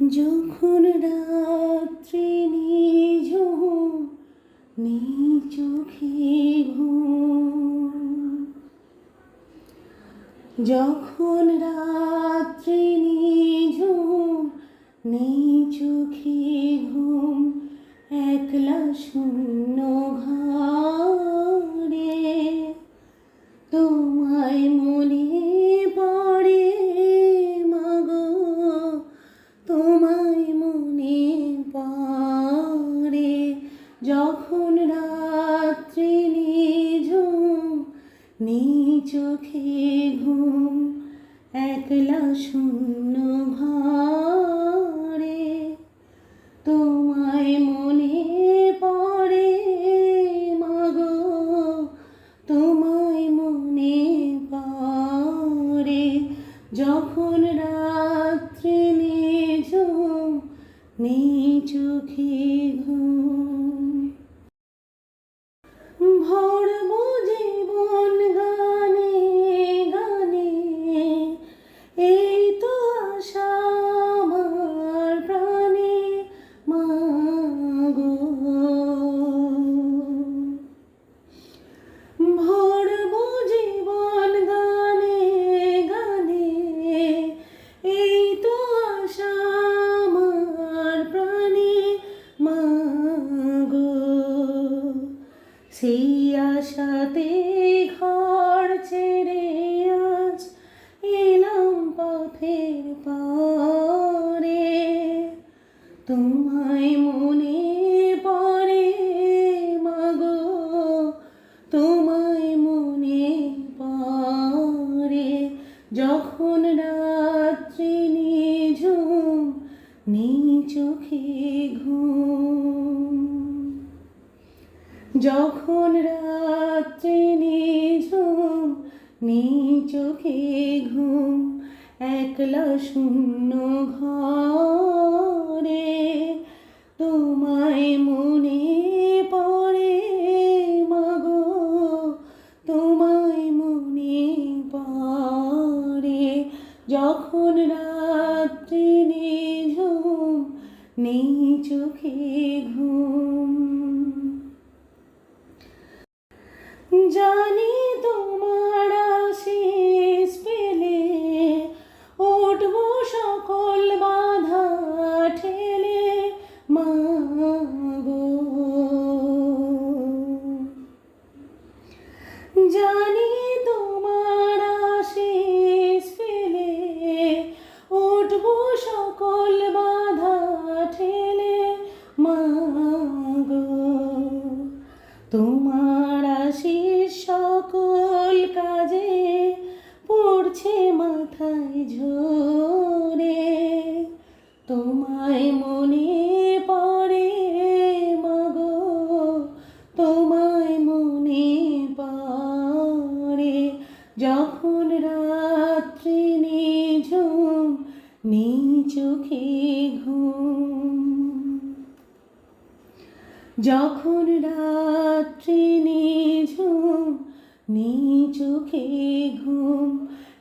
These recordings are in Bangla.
যখন রাত্রি নিজ চোখে যখন রাত্রি নিজ নেই চোখে ঘুম। একলা শূন্য ঘরে তোমায় মনে যখন রাত্রি নিঝুম নেই চোখে ঘুম, একলা শূন্য ঘরে তোমায় মনে পড়ে, মাগো তোমায় মনে পড়ে। যখন রাত্রি নিঝুম নেই চোখে ঘুম ভরব জীবন গানে গানে। এই তো আশা প্রাণে মাগো ভরব জীবন গানে গানে। এই তো আশা প্রাণে মাগো সেই তোমায় মনে পড়ে, মাগো, তোমায় মনে পড়ে। যখন রাত্রি নিঝুম নেই চোখে ঘুম। যখন রাত্রি নিঝুম নেই চোখে ঘুম। একলা শূন্য ঘরে তোমায় মনে পড়ে মাগো, তোমায় মনে পড়ে। যখন রাত্রি নিঝুম, নেই চোখে ঘুম। জানি মাথায় ঝরে, তোমায় মনে পড়ে মাগো, তোমায় মনে পড়ে। যখন রাত্রি নিঝুম নেই চোখে ঘুম। যখন রাত্রি নিঝুম নেই চোখে ঘুম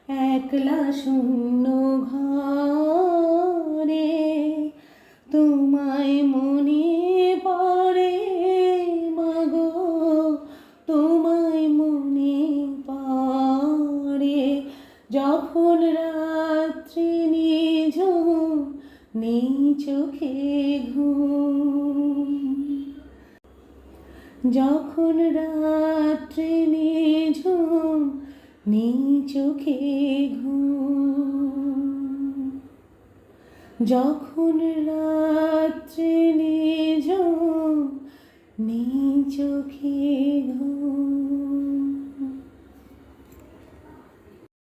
একলা শূন্য ঘরে তোমায় মনে পড়ে, মাগো, তোমায় মনে পড়ে। যখন রাত্রি নিঝুম নেই চোখে ঘুম, যখন রাত্রি নিঝুম নেই চোখে ঘুম। যখন রাত্রে নিঝুম নেই চোখে ঘুম।